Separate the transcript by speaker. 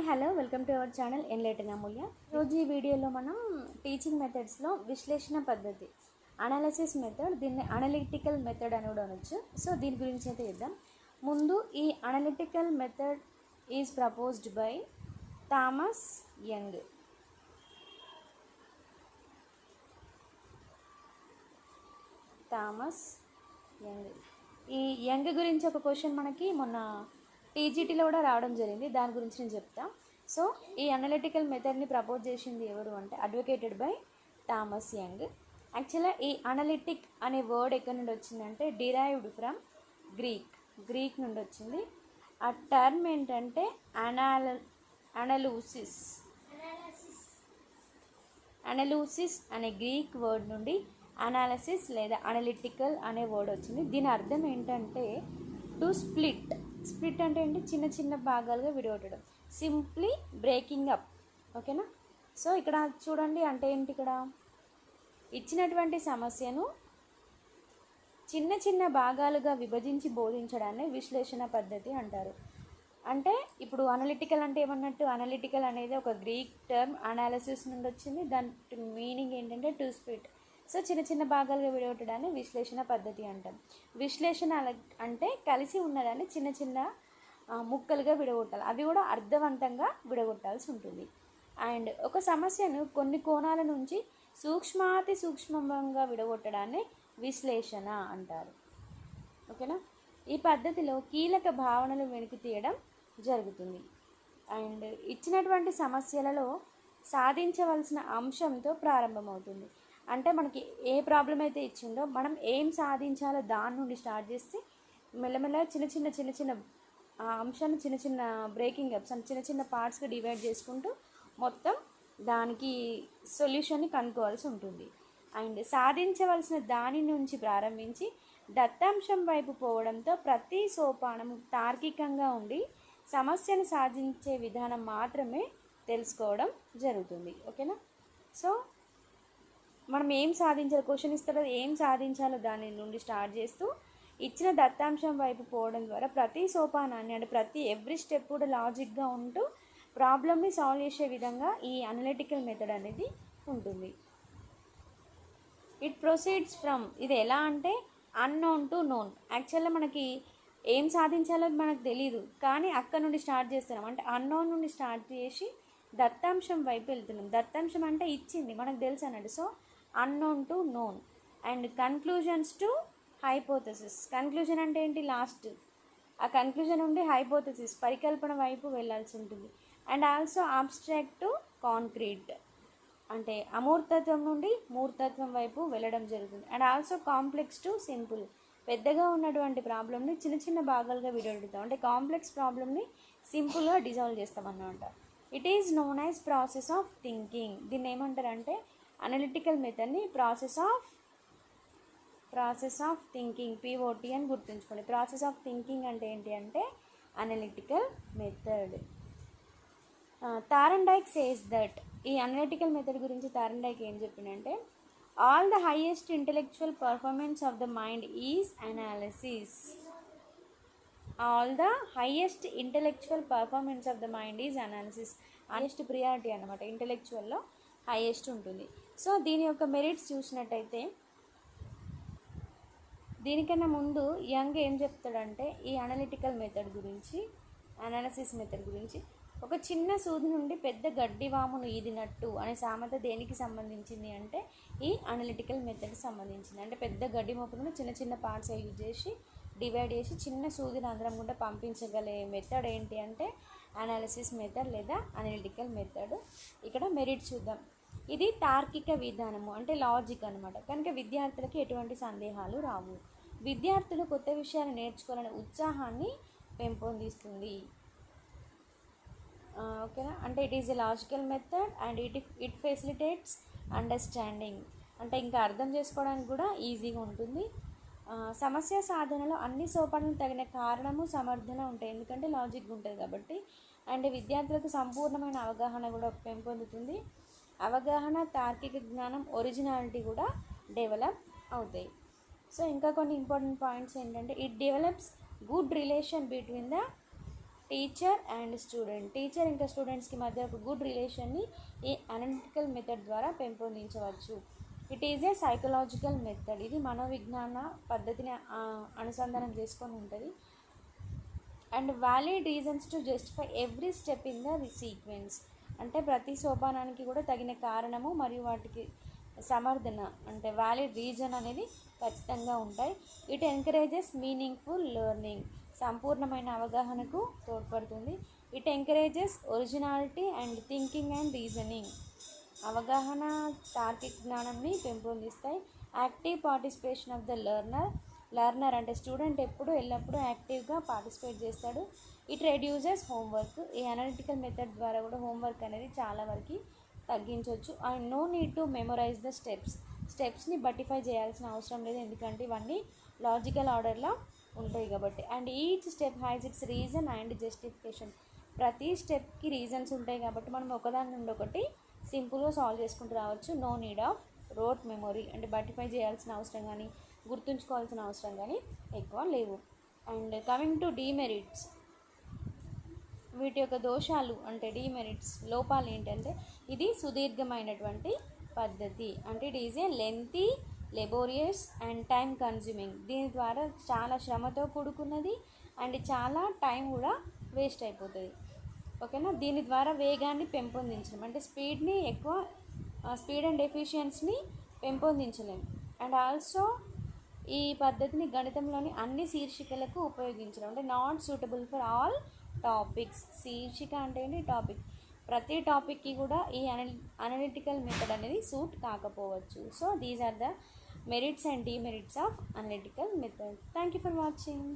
Speaker 1: Hi hello welcome to our channel ఎన్లేటన్ Amulya రోజు ఈ వీడియోలో మనం టీచింగ్ మెథడ్స్లో విశ్లేషణ పద్ధతి అనాలసిస్ మెథడ్ దీన్ని అనలిటికల్ మెథడ్ అని కూడా అనొచ్చు. సో దీని గురించి అయితే ఇద్దాం ముందు ఈ analytical method is proposed by Thomas Young Thomas Young ఈ యంగ్ గురించి ఒక క్వశ్చన్ మనకి మొన్న టీజీటీలో కూడా రావడం జరిగింది. దాని గురించి నేను చెప్తాను సో ఈ అనలిటికల్ మెథడ్ని ప్రపోజ్ చేసింది ఎవరు అంటే అడ్వకేటెడ్ బై థామస్ యంగ్ యాక్చువల్గా ఈ అనలిటిక్ అనే వర్డ్ ఎక్కడి నుండి వచ్చిందంటే డిరైవ్డ్ ఫ్రమ్ గ్రీక్ గ్రీక్ నుండి వచ్చింది. ఆ టర్మ్ ఏంటంటే అనాల అనలూసిస్ అనలూసిస్ అనే గ్రీక్ వర్డ్ నుండి అనాలసిస్ లేదా అనలిటికల్ అనే వర్డ్ వచ్చింది. దీని అర్థం ఏంటంటే టు స్ప్లిట్ స్ప్లిట్ అంటే ఏంటి? చిన్న చిన్న భాగాలుగా విడగొట్టడం. సింప్లీ బ్రేకింగ్ అప్ ఓకేనా సో ఇక్కడ చూడండి అంటే ఏంటి ఇక్కడ? ఇచ్చినటువంటి సమస్యను చిన్న చిన్న భాగాలుగా విభజించి బోధించడాన్ని విశ్లేషణ పద్ధతి అంటారు. అంటే ఇప్పుడు అనలిటికల్ అంటే ఏమన్నట్టు? అనలిటికల్ అనేది ఒక గ్రీక్ టర్మ్ అనాలిసిస్ నుండి వచ్చింది. దాని మీనింగ్ ఏంటంటే టు స్ప్లిట్ సో చిన్న చిన్న భాగాలుగా విడగొట్టడాన్ని విశ్లేషణ పద్ధతి అంటాం. విశ్లేషణ అంటే కలిసి ఉన్నదాన్ని చిన్న చిన్న ముక్కలుగా విడగొట్టాలి. అవి కూడా అర్థవంతంగా విడగొట్టాల్సి ఉంటుంది. అండ్ ఒక సమస్యను కొన్ని కోణాల నుంచి సూక్ష్మాతి సూక్ష్మంగా విడగొట్టడాన్ని విశ్లేషణ అంటారు. ఓకేనా? ఈ పద్ధతిలో కీలక భావనలు వెనుకు తీయడం జరుగుతుంది. అండ్ ఇచ్చినటువంటి సమస్యలలో సాధించవలసిన అంశంతో ప్రారంభమవుతుంది. అంటే మనకి ఏ ప్రాబ్లం అయితే ఇచ్చిందో మనం ఏం సాధించాలో దాని నుండి స్టార్ట్ చేస్తే మెల్లమెల్ల చిన్న చిన్న చిన్న చిన్న అంశాన్ని చిన్న చిన్న బ్రేకింగ్ అప్స్ అని చిన్న చిన్న పార్ట్స్గా డివైడ్ చేసుకుంటూ మొత్తం దానికి సొల్యూషన్ని కనుక్కోవాల్సి ఉంటుంది. అండ్ సాధించవలసిన దాని నుంచి ప్రారంభించి దత్తాంశం వైపు పోవడంతో ప్రతి సోపానం తార్కికంగా ఉండి సమస్యను సాధించే విధానం మాత్రమే తెలుసుకోవడం జరుగుతుంది. ఓకేనా? సో మనం ఏం సాధించాలి? క్వశ్చన్ ఇస్తారో అది ఏం సాధించాలో దాని నుండి స్టార్ట్ చేస్తూ ఇచ్చిన దత్తాంశం వైపు పోవడం ద్వారా ప్రతి సోపానాన్ని అంటే ప్రతి ఎవ్రీ స్టెప్ కూడా లాజిక్గా ఉంటూ ప్రాబ్లమ్ని సాల్వ్ చేసే విధంగా ఈ అనలిటికల్ మెథడ్ అనేది ఉంటుంది. ఇట్ ప్రొసీడ్స్ ఫ్రమ్ ఇది ఎలా అంటే అన్నోన్ టు నోన్ యాక్చువల్గా మనకి ఏం సాధించాలో మనకు తెలియదు కానీ అక్కడ నుండి స్టార్ట్ చేస్తున్నాం. అంటే అన్నోన్ నుండి స్టార్ట్ చేసి దత్తాంశం వైపు వెళ్తున్నాం. దత్తాంశం అంటే ఇచ్చింది మనకు తెలుసు అన్నట్టు. So unknown to known and conclusions to hypothesis conclusion అంటే ఏంటి? లాస్ట్ ఆ కన్క్లూజన్ నుండి హైపోథసిస్ పరికల్పన వైపు వెళ్ళాల్సి ఉంటుంది. And also abstract to concrete అంటే అమూర్తత్వం నుండి మూర్తత్వం వైపు వెళ్ళడం జరుగుతుంది. And also complex to simple పెద్దగా ఉన్నటువంటి ప్రాబ్లమ్ని చిన్న చిన్న భాగాలుగా విడగొడతాం అంటే కాంప్లెక్స్ ప్రాబ్లమ్ని సింపుల్గా డిజాల్వ్ చేస్తాం అన్నమాట. It is known as process of thinking దీన్ని ఏమంటారంటే analytical మెథడ్ని process of process of thinking POT అని గుర్తుంచుకోండి. ప్రాసెస్ ఆఫ్ థింకింగ్ అంటే ఏంటి అంటే analytical method Thorndike says that ఈ అనలిటికల్ మెథడ్ గురించి తారండైక్ ఏం చెప్పిందంటే all the highest intellectual performance of the mind is analysis all the highest intellectual performance of the mind is analysis highest priority అనమాట ఇంటెలెక్చువల్లో highest ఉంటుంది. So దీని యొక్క merits చూసినట్టయితే దీనికన్నా ముందు యంగ్ ఏం చెప్తాడంటే ఈ అనలిటికల్ మెథడ్ గురించి అనాలిసిస్ మెథడ్ గురించి ఒక చిన్న సూది నుండి పెద్ద గడ్డి వామును ఈదినట్టు అనే సామెత దేనికి సంబంధించింది అంటే ఈ అనలిటికల్ మెథడ్కి సంబంధించింది. అంటే పెద్ద గడ్డి మొక్కలను చిన్న చిన్న పార్ట్స్ యూజ్ చేసి డివైడ్ చేసి చిన్న సూదిని అందరం కూడా పంపించగలే మెథడ్ ఏంటి అంటే అనాలిసిస్ మెథడ్ లేదా అనలిటికల్ మెథడ్ ఇక్కడ మెరిట్ చూద్దాం. ఇది తార్కిక విధానము అంటే లాజిక్ అనమాట కనుక విద్యార్థులకి ఎటువంటి సందేహాలు రావు. విద్యార్థులు కొత్త విషయాలు నేర్చుకోవాలనే ఉత్సాహాన్ని పెంపొందిస్తుంది. ఓకేనా? అంటే it is a logical method and it it facilitates understanding అంటే ఇంకా అర్థం చేసుకోవడానికి కూడా ఈజీగా ఉంటుంది. సమస్య సాధనలో అన్ని సోపానాలు తగిన కారణము సమర్థన ఉంటాయి. ఎందుకంటే లాజిక్ ఉంటుంది కాబట్టి. అండ్ విద్యార్థులకు సంపూర్ణమైన అవగాహన కూడా పెంపొందుతుంది. అవగాహన తార్కిక జ్ఞానం ఒరిజినాలిటీ కూడా డెవలప్ అవుతాయి. సో ఇంకా కొన్ని ఇంపార్టెంట్ పాయింట్స్ ఏంటంటే it develops good relation between the teacher and student teacher ఇంకా స్టూడెంట్స్కి మధ్య ఒక గుడ్ రిలేషన్ని ఈ అనలిటికల్ మెథడ్ ద్వారా పెంపొందించవచ్చు. It is a psychological method ఇది మనోవిజ్ఞాన పద్ధతిని అనుసంధానం చేసుకొని ఉంటుంది. And valid reasons to justify every step in the sequence అంటే ప్రతి సోపానానికి కూడా తగిన కారణము మరియు వాటికి సమర్థన అంటే వ్యాలిడ్ రీజన్ అనేది ఖచ్చితంగా ఉంటాయి. ఇట్ ఎంకరేజెస్ మీనింగ్ఫుల్ లెర్నింగ్ సంపూర్ణమైన అవగాహనకు తోడ్పడుతుంది. It encourages originality and thinking and reasoning అవగాహన తార్కిక జ్ఞానాన్ని పెంపొందిస్తాయి. Active participation of the learner learner అంటే స్టూడెంట్ ఎప్పుడు ఎల్లప్పుడూ యాక్టివ్గా పార్టిసిపేట్ చేస్తాడు. It reduces homework. ఈ అనలిటికల్ మెథడ్ ద్వారా కూడా హోంవర్క్ అనేది చాలా వరకు తగ్గించవచ్చు and no need to memorise the steps. స్టెప్స్ని బటిఫై చేయాల్సిన అవసరం లేదు. ఎందుకంటే ఇవన్నీ లాజికల్ ఆర్డర్లో ఉంటాయి కాబట్టి. And each step has its reason and justification. ప్రతి స్టెప్కి రీజన్స్ ఉంటాయి కాబట్టి మనం ఒకదాని నుండి ఒకటి సింపుల్గా సాల్వ్ చేసుకుంటూ రావచ్చు. No need of rote memory. అంటే బటిఫై చేయాల్సిన అవసరం కానీ గుర్తుంచుకోవాల్సిన అవసరం కానీ ఎక్కువ లేవు. అండ్ కమింగ్ టు డీమెరిట్స్ వీటి యొక్క దోషాలు అంటే డీమెరిట్స్ లోపాలు ఏంటంటే ఇది సుదీర్ఘమైనటువంటి పద్ధతి. అంటే it is a lengthy laborious and time consuming దీని ద్వారా చాలా శ్రమతో కూడుకున్నది అండ్ చాలా టైం కూడా వేస్ట్ అయిపోతుంది. ఓకేనా? దీని ద్వారా వేగాన్ని పెంపొందించడం అంటే స్పీడ్ని ఎక్కువ స్పీడ్ అండ్ ఎఫిషియన్స్ని పెంపొందించలేము అండ్ ఆల్సో ఈ పద్ధతిని గణితంలోని అన్ని శీర్షికలకు ఉపయోగించడం. అంటే not suitable for all topics శీర్షిక అంటే ఏంటి? టాపిక్ ప్రతి టాపిక్కి కూడా ఈ అనలి అనలిటికల్ మెథడ్ అనేది సూట్ కాకపోవచ్చు. So these are the merits and demerits of analytical method thank you for watching